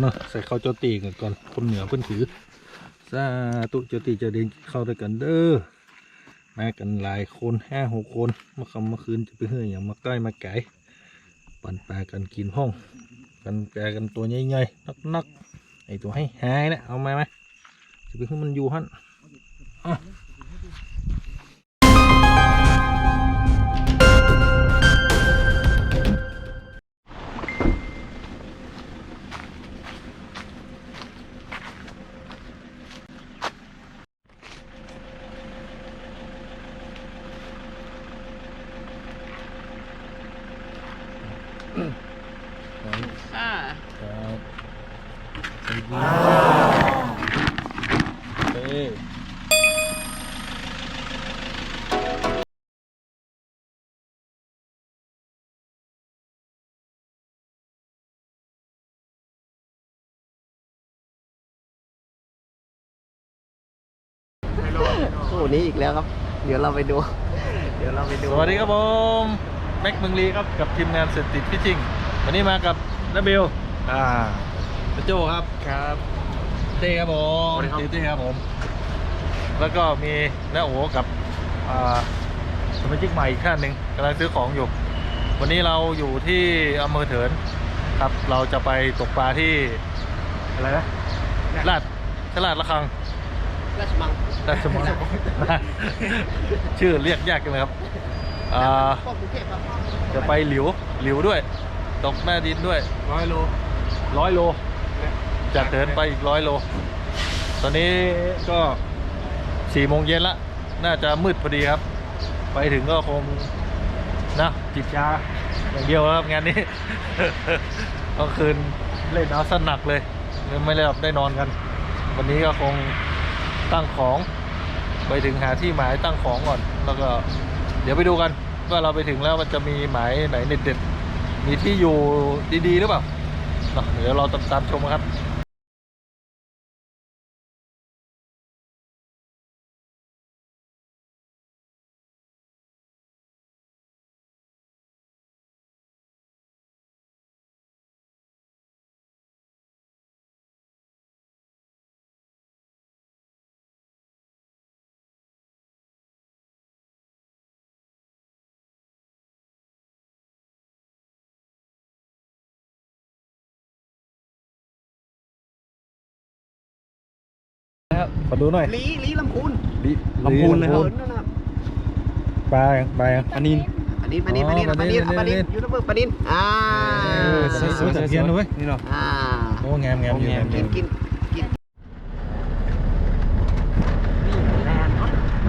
เนาะใส่ข้าวเจ้าตีกันก่อนคนเหนือเพิ่นถือสาธุเจ้าตีจะเดินเข้าด้วยกันเด้อมากันหลายคนห้าหกคนมื่อคำเมื่อคืนจะไปเฮืออย่างมาใกล้มาไก่ปั่นปลากันกินห้อง กันแกกันตัวใหญ่ๆนักๆไอตัวให้หายนะเอามาไหมจะไปให้มันอยู่หันอ้า คู่นี้อีกแล้วครับ เดี๋ยวเราไปดู เดี๋ยวเราไปดูสวัสดีครับผมแม็กเมืองลีครับกับทีมงานเสร็จติดพิชิงวันนี้มากับนาเบลอ่าพระโจครับครับ เต้ครับผมสวัสดีครับเต้ครับผม แล้วก็มีน้าโอกับอ่าสมาชิกใหม่อีกท่านหนึ่งกำลังซื้อของอยู่ วันนี้เราอยู่ที่อำเภอเถินครับ เราจะไปตกปลาที่อะไรนะลาดตลาดละคังราชมังราชมังชื่อเรียกยากจังเลยครับอ่าก็กรุงเทพครับจะไปหลิวหลิวด้วย ตกแม่ดินด้วยร้อยโลร้อยโลจากเถินไปอีกร้อยโล ตอนนี้ก็ สี่โมงเย็นละน่าจะมืดพอดีครับ ไปถึงก็คงนะจิบชาอย่างเดียวแล้วครับงานนี้กลางคืนเล่นเอาสนักเลย ไม่ได้หลับได้นอนกัน วันนี้ก็คงตั้งของ ไปถึงหาที่หมายตั้งของก่อน แล้วก็เดี๋ยวไปดูกันว่าเราไปถึงแล้วมันจะมีหมายไหนเด็ดๆมีที่อยู่ดีๆหรือเปล่าเดี๋ยวเราตามตามชมกั ครับ ขอดูหน่อยลีลีลำพูนลำพูนเลยครับเออนั่นน่ะปลาปลาอันนี้ปานินปานินปานินอ๋อปานินปานินปานินยูทูบเบอร์ปานินอ่าสวยๆจากเทียนด้วยนี่เนาะอ่าโอ้งามงามอยู่งามกินกินกิน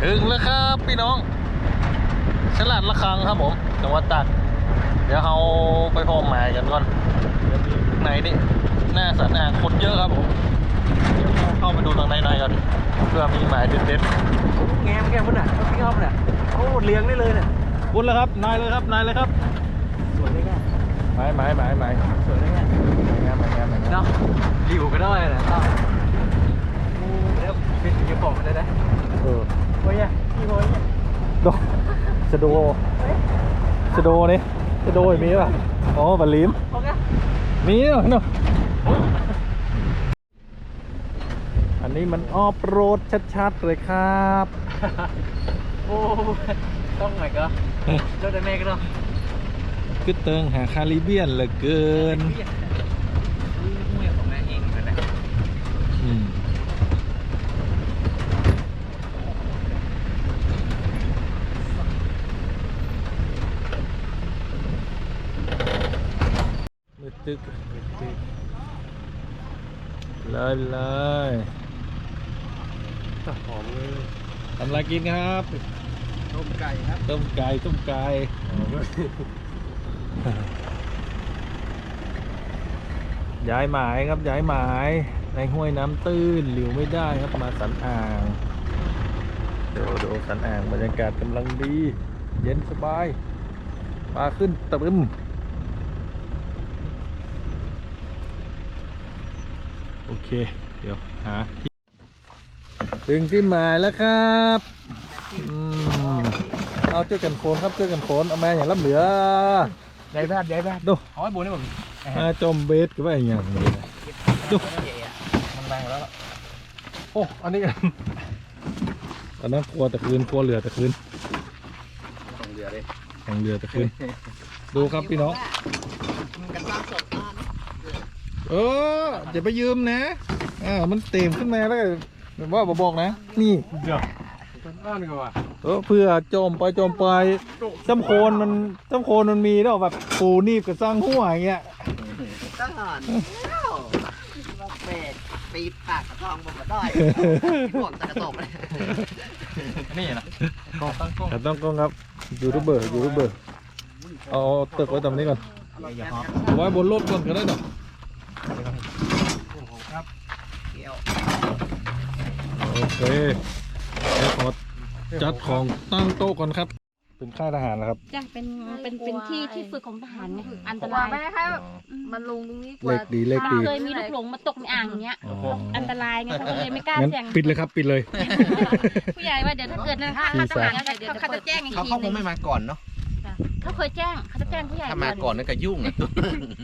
ถึงแล้วครับพี่น้องฉลาดละคังครับผมจังหวัดตากเดี๋ยวเราไปพอหมายกันก่อนไหนนี่หน้าสันอ่างคนเยอะครับผม เดี๋ยวเราเข้าไปดูทางในๆกันเพื่อมีหมายเด็ดแงมแงมพุ่นอะพี่เขาพุ่นอะโอ้เลี้ยงได้เลยเนี่ยๆบุญแล้วครับนายเลยครับนายเลยครับสวยเลยแกหมายหมายหมายหมายสวยเลยแกงามหมายงามหมายงามเนาะริวก็ได้นะต้องแล้วเป็นยังบอกเลยนะเออโอ้ยพี่โอ้ยโดสะโดสะโดนี่สะโดมีป่ะอ๋อบัลลิมโอเคมีเนาะเนาะอันนี้มันออฟโรดชัดๆเลยครับ โอ้ต้องหน่อยก็เจ้าได้แม่ก็ต้องคือเติงหาคาริเบียนเหลือเกินเมียของแม่เองนั่นแหละอืมมืดตึกมืดตึกเลยเลย หอมเลย ทำอะไรกินครับ ต้มไก่ครับต้มไก่ต้มไก่ย้ายหมายครับย้ายหมายในห้วยน้ำตื้นหลิวไม่ได้ครับมาสันอ่างดูดูสันอ่างบรรยากาศกำลังดี เย็นสบายปลาขึ้นตะบึมโอเค เดี๋ยวหาที่ ถึงที่หมายแล้วครับอืมเอาเจ้ากันโคนครับเจ้ากันโคนเอามาอย่างรับเหลือใหญ่แบบใหญ่แบบดูเอาไว้บนนี่ผมมาจมเบสก็ว่าอย่างนี้นะดูมันแรงแล้วล่ะโอ้อันนี้อันนั้นกลัวแต่คืนกลัวเหลือแต่คืนส่งเรือเลยแข่งเรือแต่คืน ดูครับพี่น้อง มันกันบ้างสดอ่านเอออย่าไปยืมนะอ่ามันเต็มขึ้นมาแล้วก็ แบบว่าบบอกนะ นี่เดี๋ยวนั่นก็ว่าเออเพื่อจมไปจมไปจำโคนมันจำโคนมันมีแล้วแบบปูนีบกับสร้างหัวอย่างเงี้ยทหารแล้วมาเป็ดปีปากกระทองผมมาได้หมดตะกระตบเลยนี่นะกองตั้งกล้องแต่ต้องกล้องครับยูทูบเบอร์ยูทูบเบอร์เอาเอาตึกไว้ตรงนี้ก่อนอย่าฮอปเอาไว้บนรถก่อนก็ได้เนาะครับเกี่ยว โอเคเดี๋ยวขอจัดของตั้งโต๊ะก่อนครับ เป็นค่ายทหารนะครับ จ้ะเป็นเป็นเป็นที่ที่ฝึกของทหารไงอันตกลัวรายไม่ให้มันลงตรงนี้กลัวเลขดีเลขดี เคยมีลูกหลงมาตกในอ่างอย่างเงี้ยอ๋ออันตรายไงเขาก็เลยไม่กล้างั้นเสี่ยงปิดเลยครับปิดเลย ผู้ใหญ่ว่าเดี๋ยวถ้าเกิดนะถ้าสี่ทสามหารเดี๋ยวเขาจะแจ้งอีกเขาทีเขาคนึงงไม่มาก่อนเนาะ เขาเคยแจ้งเขาจะแจ้งผู้ใหญ่ถ้ามาก่อนนั่นก็ยุ่งอะ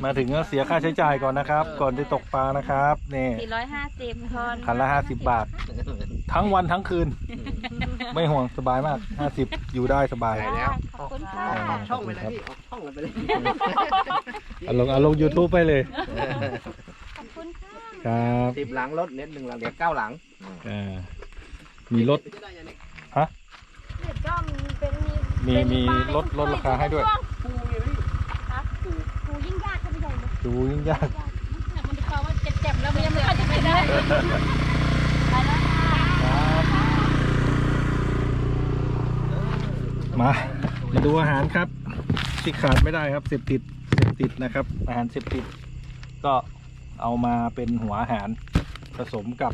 มาถึงก็เสียค่าใช้จ่ายก่อนนะครับ ก่อนจะตกปลานะครับนี่สี่ร้อยห้าสิบคนคันละห้าสิบบาท ทั้งวันทั้งคืน ไม่ห่วงสบายมากห้าสิบอยู่ได้สบายได้แล้ว ขอบคุณค่ะ ออกช่องไปเลยพี่ออกช่องไปเลยเอาลงเอาลงยูทูบไปเลยขอบคุณค่ะ ครับสิบหลังรถเน็ตหนึ่งหลังเหลือเก้าหลังอ่ามีลดเด็กก็มีเป็นมีมีมีลดลดราคาให้ด้วยครูยิ่งยากเข้าไปใหญ่เลยดูยิ่งยาก มันจะว่าเจ็บๆแล้วมันยังไม่เข้าใจไม่ได้ไปแล้วค่ะ มา มาดูอาหารครับ ที่ขาดไม่ได้ครับเสพติดเสพติดนะครับ อาหารเสพติด ก็เอามาเป็นหัวอาหารผสมกับ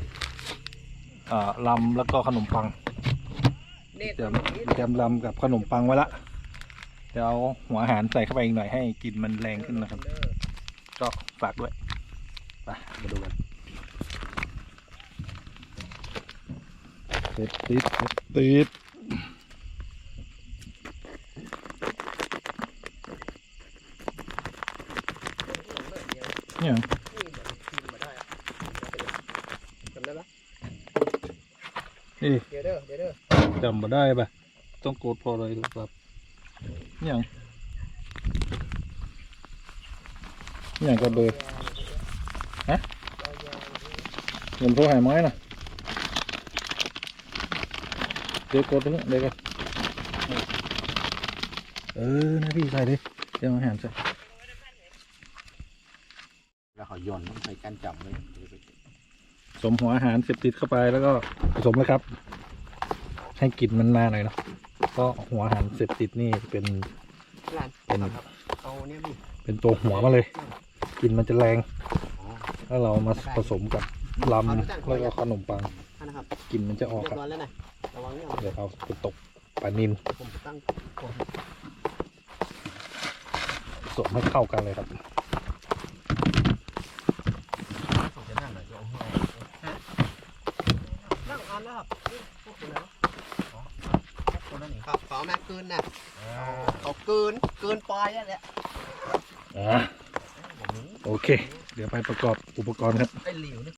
เอ่อลำแล้วก็ขนมปังเน็ตเตรียมเตรียมลำกับขนมปังไว้ละเดี๋ยวเอาหัวอาหารใส่เข้าไปอีกหน่อยให้กลิ่นมันแรงขึ้นนะครับ ก็ฝากด้วยไปมาดูกันเสร็จติดเสร็จติดเนี่ย จำได้ปะ นี่ เดี๋ยวเด้อเดี๋ยวเด้อจำมาได้ปะต้องโกดพอเลยถูกครับเนี่ยเนี่ยก็เบอร์ฮะเงินโทรหายไม้น่ะเดี๋ยวกดตรงนี้เดี๋ยวกันเออนะพี่ใส่ดิเดี๋ยวเอาอาหารใส่แล้วเขาโยนต้องใส่กันจับเลยผสมหัวอาหารเสพติดเข้าไปแล้วก็ผสมเลยครับ ให้กลิ่นมันมาหน่อยเนาะเพราะหัวอาหารเสพติดนี่เป็นร้านเป็นเอาเนี่ยพี่เป็นตัวหัวมาเลยกลิ่นมันจะแรงแล้วเรามาผสมกับลำแล้วก็ขนมปังนะครับกลิ่นมันจะออกเรียครับบร้อยแล้วนะระวังเนี่ยเดี๋ยวเอาไปตกปลานินผมตั้งผสมให้เข้ากันเลยครับ นั่งอันแล้วครับพวกคุณนะ ครับขอแม่คืนนะเขาเกินเกินปลายแล้วแหละอ่าโอเค เดี๋ยวไปประกอบอุปกรณ์ครับ ไอ้หลิวนี่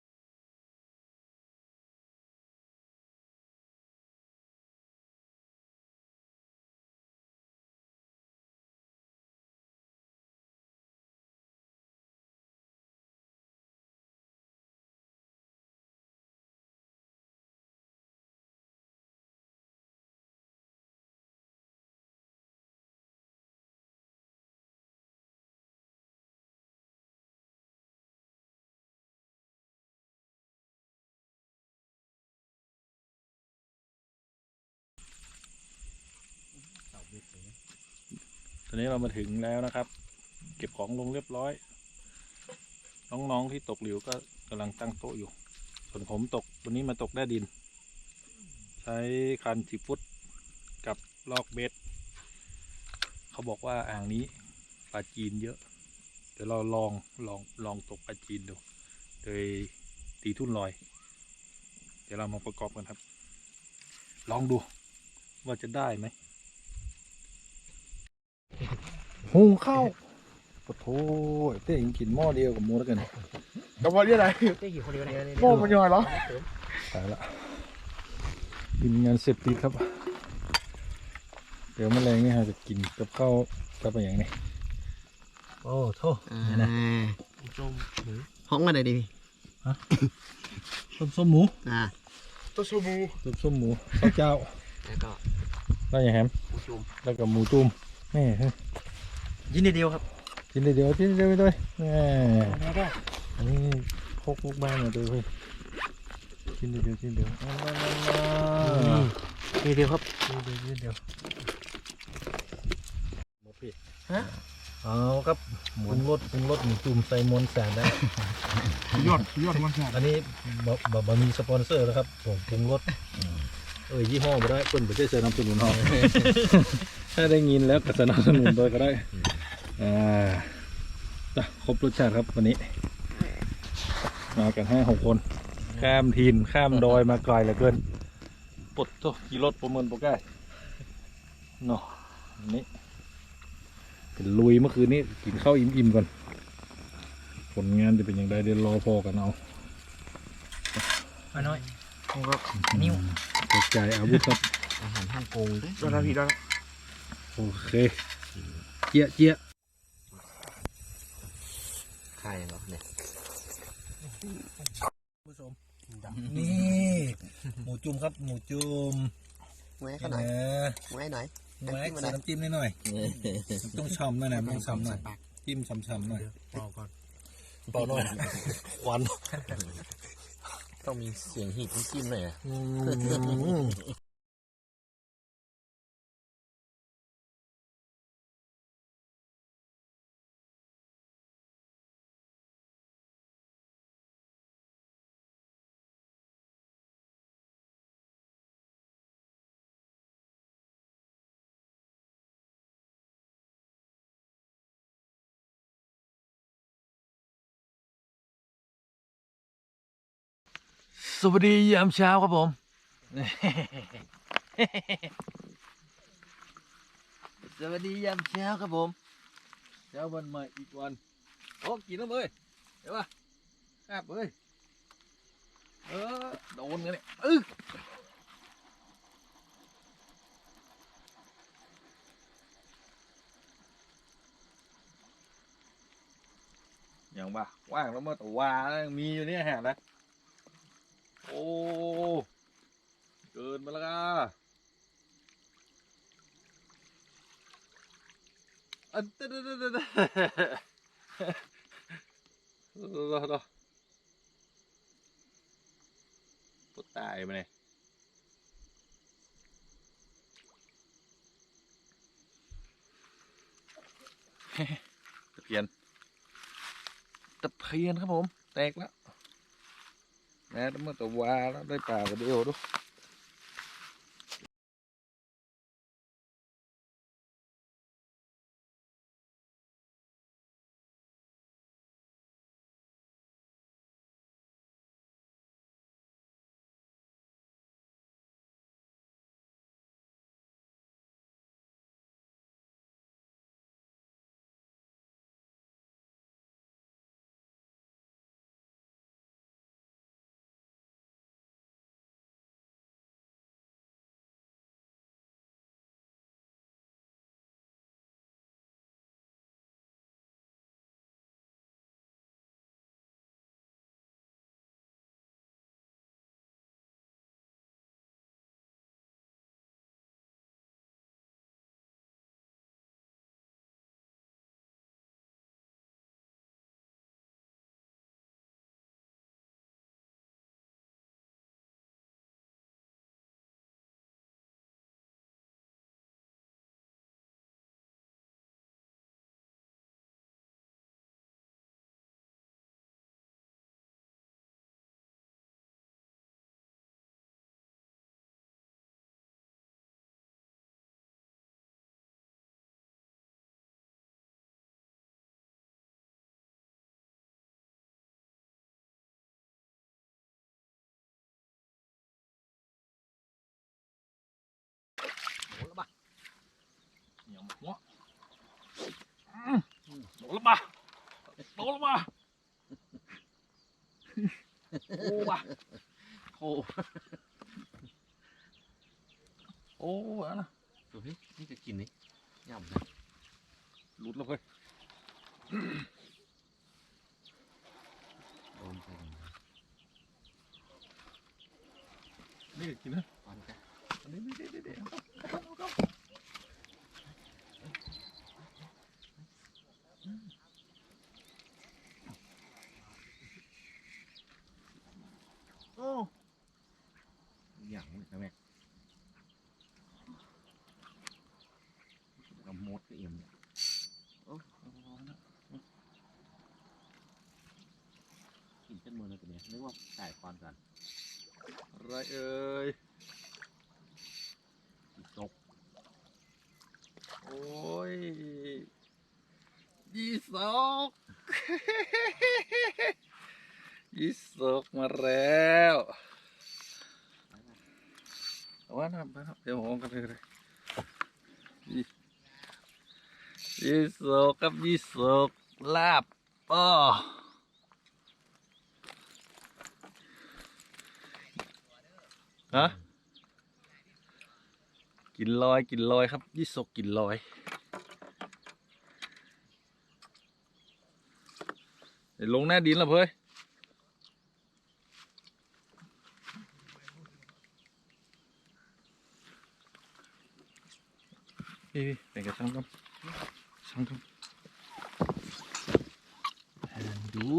ตอนนี้เรามาถึงแล้วนะครับ เก็บของลงเรียบร้อย น้องๆที่ตกหลิวก็กำลังตั้งโต๊ะอยู่ ส่วนผมตกวันนี้มาตกได้ดิน ใช้คันสิบฟุตกับลอกเบ็ดเขาบอกว่าอ่างนี้ปลาจีนเยอะ เดี๋ยวเราลองลองลองตกปลาจีนดู โดยตีทุ่นลอย เดี๋ยวเรามาประกอบกันครับ ลองดูว่าจะได้ไหม หุงข้าวปะโถเต้ยังกินหม้อเดียวกับหมูแล้วกันกระเพาะเรียกอะไรได้กี่คนเดียวเนี่ยโม่มันย่อยเหรอตายละกินงานเสร็จติดครับ เดี๋ยวแมลงนี่ฮะจะกินกับข้าวกับอะไรอย่างนี้โอ้โทษห้องมาไหนดีพี่ส้มส้มหมูอ่าตัวชูมูส้มส้มหมูข้าวเจ้าแล้วก็ได้ยังแฮมผู้ชุมแล้วก็หมูจุ่มแม่เฮ้ ยยินดีเดียวครับกินเดียวๆกินเดียวๆไปด้วยแม่อันนี้พกลูกบ้านมาดูเฮ้ยกินเดียวๆกินเดียวเอาๆๆดีเดียวครับกินเดียวๆกินเดียวหมดพี่ฮะ เอาครับปรุงรสปรุงรสหมูจุ่มใส่มอนแสนได้ ยอดยอดมันแข็งอันนี้บบบบ่มีสปอนเซอร์นะครับผมปรุงรสเอ้ยยี่ห้อไม่ได้เพิ่นไม่ได้สนับสนุนเรา ถ้าได้ยินแล้วก็สนับสนุนโดยก็ได้ อ่าจ้ะครบรสชาติครับวันนี้ มากันห้าหกคน ข้ามทินข้ามดอยมาไกลเหลือเกินปลดตัวกี่รถประเมินปกได้เนาะอันนี้เป็นลุยเมื่อคืนนี้กินข้าวอิ่มๆก่อน ผลงานจะเป็นอย่างไรเดี๋ยวรอพอกันเอามาน้อยผมก็นิ้วกระจายอาวุธครับอาหารฮ่องกงด้วยยอดแล้วพี่ยอดแล้วโอเค เจี๊ยะเจี๊ยะ ไข่เหรอเนี่ย ผู้ชม นี่หมูจุ่มครับ หมูจุ่มไว้นี่กันหน่อยนะไว้หน่อยหมูแม็กใส่น้ำจิ้มนิดหน่อยต้องช่ำหน่อยนะต้องช่ำหน่อยจิ้มช่ำๆหน่อยเป่าก่อนเปล่าหน่อยควันต้องมีเสียงหีบจิ้มหน่อย สวัสดียามเช้าครับผม สวัสดียามเช้าครับผม เช้าวันใหม่อีกวัน โอ้กินแล้วเว้ยเดี๋ยวป่ะแอบเว้ย เออ โดนกันเนี่ยอึ๊กอย่างป่ะว่างแล้วเมื่อตัววามีอยู่เนี่ยแหะนะ โอ้ เกินไปแล้วก้าอันเดดเดดเดดรอรอปุ๊ตายไปเลยตะเพียน ตะเพียนครับผม แตกแล้ว แม่ต้องมาตัววาแล้วได้ป่ากันเดียวด้วย เหนียวหัวอืมโดนแล้วปะโดนแล้วปะโอ้ว่ะโอ้โอ้อะนะดูนี่นี่จะกินนี่ย่ำนะ หลุดแล้วเว้ย โดนไปนี่กินนะก่อนจ้ะอันนี้นี่นี่นี่นี่โอ้อย่างนี้นะแม่กับมดก็เอี่ยมเนี่ยโอ้กินเป็นมือเลยตัวเนี้ยนึกว่าไก่คอนกันอะไรเอ่ยอีกจกโอ้ยยี่สอกยี่สอกมาแล้วเอาว่านะไปครับเดี๋ยวผมกันเลยยี่ยี่สอ กับยี่สุกลาบอ้อฮะกินลอยกินลอยครับ ยี่สกกินลอยเดี๋ยวลงหน้าดินแล้วเพื่อยพี่พี่ไปกับช่างต้อมช่างต้อมแอน ดู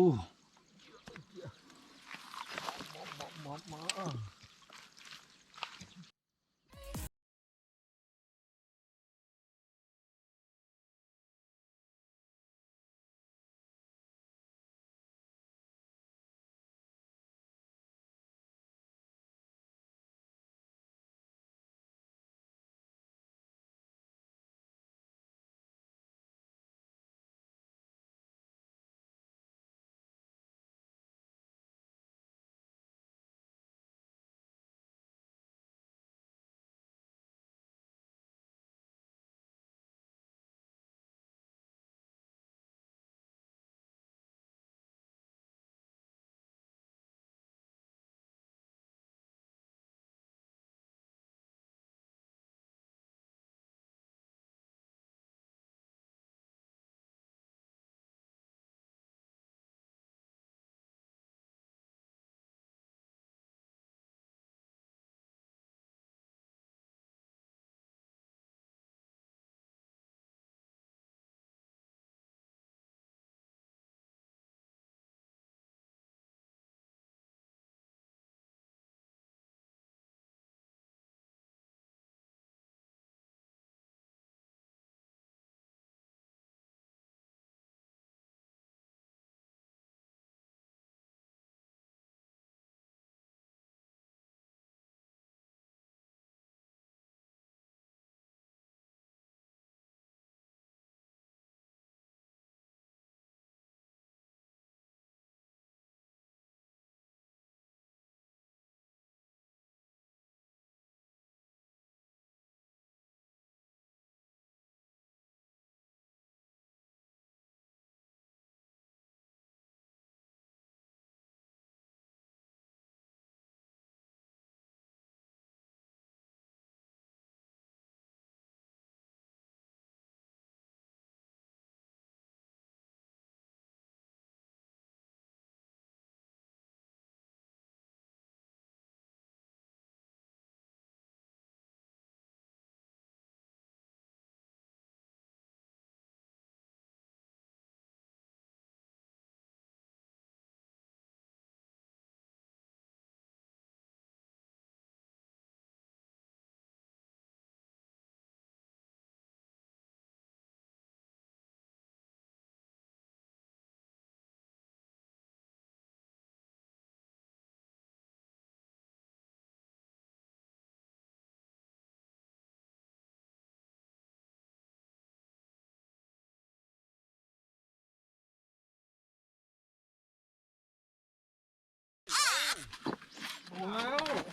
เ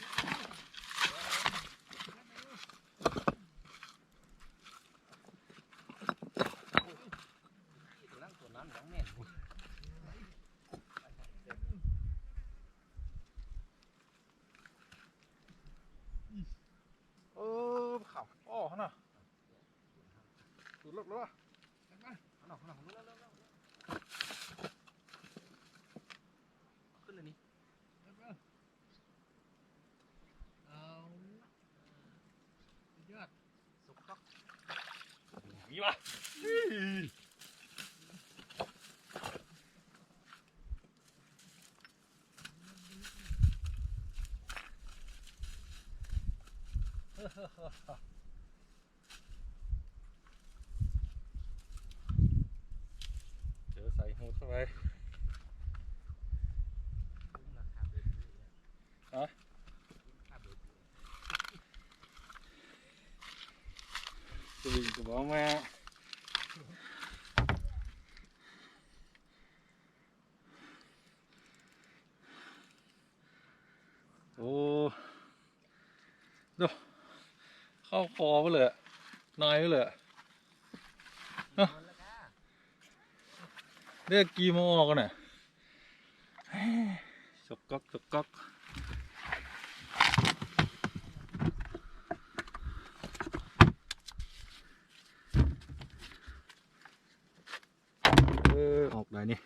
次は。 จะบอกมาโอ้ดูเข้าคอไปเลยนายไปเลยเรียกกีโมออกกันน่ะจกก๊อกจกก๊อก ออกได้นี่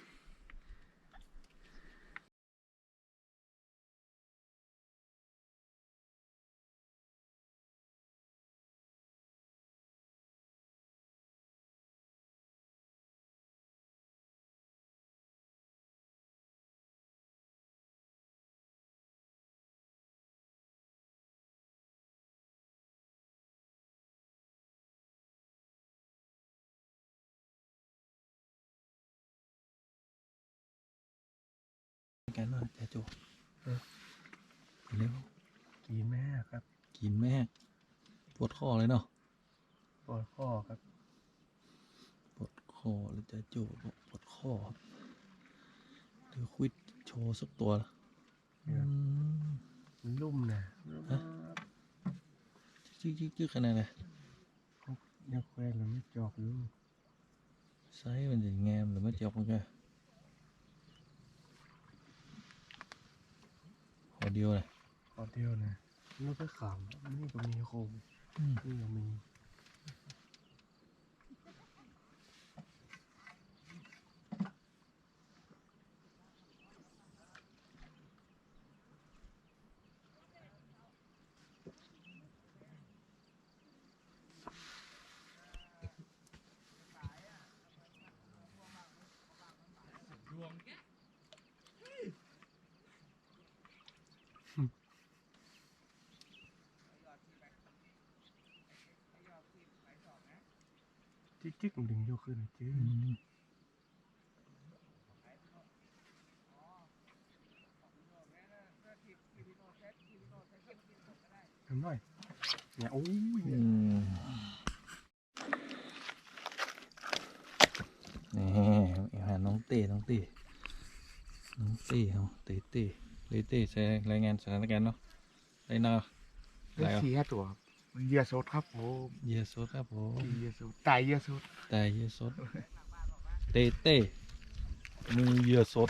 กันหน่อยแต่โจเร็วกินแม่ครับ กินแม่ปวดคอเลยเนาะปวดข้อครับปวดคอเลยจะโจบอกปวดคอครับเดี๋ยวควิดโชว์สักตัวละอืมมันลุ่มนะจิ๊กจิ๊กจิ๊กขนาดไหนยังแควนหรือไม่จอกอยู่ไซส์มันจะงามหรือไม่จบมันก็ขอเดียวเลย ขอ เดียวนะนี่ก็ขำนี่ก็มีโคมอืมนี่ก็มี จิ๊กจิ๊กมันดึงโยกขึ้นจื้ออืมทำหน่อยเนี่ยโอ้ยอืมนี่อาหารน้องเต้น้องเต้น้องเต้เอาเต้เต้เต้เต้ใส่รายงานสถานการณ์เนาะไรนาได้ไรอะเสียตัวครับ เหยื่อสดครับผมเยสดครับผมเหยื่อสดตายเหยื่อสดแต่เยสดเต้เต้มีเหยื่อสด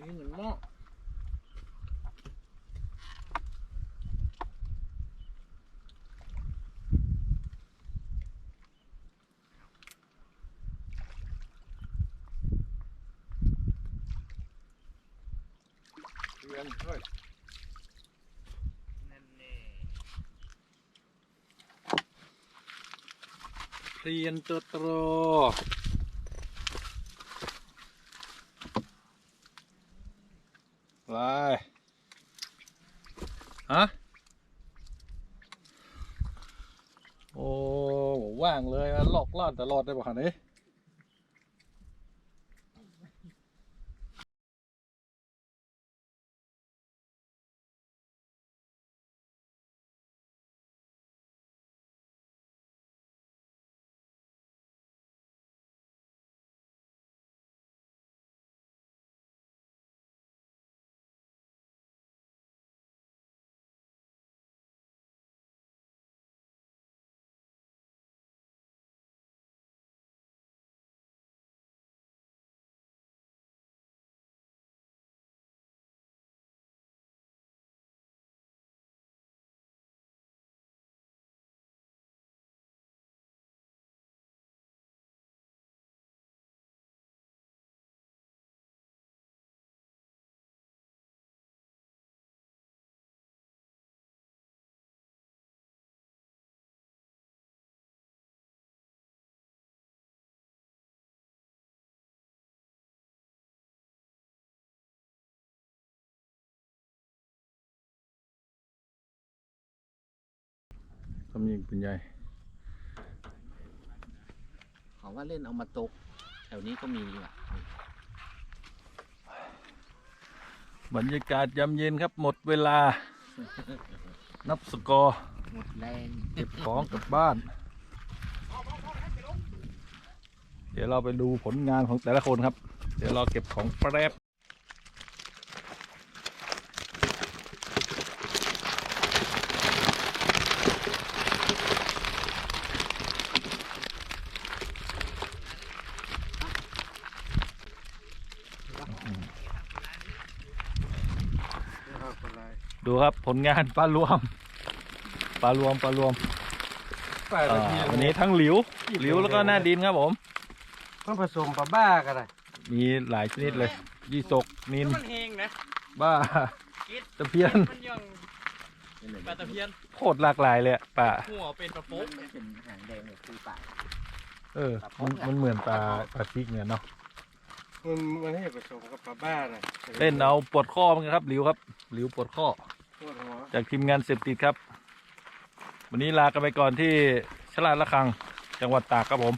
นี่นี่เหมือนหม้อเรียนเฮ้ยเรียนตัวโตรไปฮะ โอ้ว่างเลยมันหลอกล่อด ตลอดได้ป่ะคันนี้ ทำยิงเป็นใหญ่ เขาว่าเล่นเอามาตก แถวนี้ก็มีอะบรรยากาศยามเย็นครับหมดเวลา นับสกอร์หมดแรงเก็บของกลับบ้าน เดี๋ยวเราไปดูผลงานของแต่ละคนครับ เดี๋ยวเราเก็บของแป๊บ ดูครับผลงานปลารวมปลารวมปลารวมปลาอ่าวันนี้ทั้งหลิวหลิวแล้วก็หน้าดินครับผม มันผสมปลาบ้ากันเลยมีหลายชนิดเลย ยี่สกนินมันเฮงนะบ้าตะเพียนมันยังปลาตะเพียนโคตรหลากหลายเลยอะป่าหัวเป็นปลาโป๊กมันเป็นหางแดงแบบปีปากเออมันมันเหมือนปลาปลาทิกเนี่ยเนาะมันมันให้ผสมกับปลาบ้าน่ะเล่นเอาปวดข้อมั้งครับหลิวครับหลิวปวดข้อปวดหัว จากทีมงานเสพติดครับ วันนี้ลากันไปก่อนที่ฉลาดละคังจังหวัดตากครับผม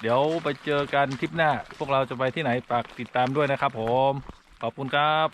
เดี๋ยวไปเจอกันทริปหน้า พวกเราจะไปที่ไหนฝากติดตามด้วยนะครับผม ขอบคุณครับ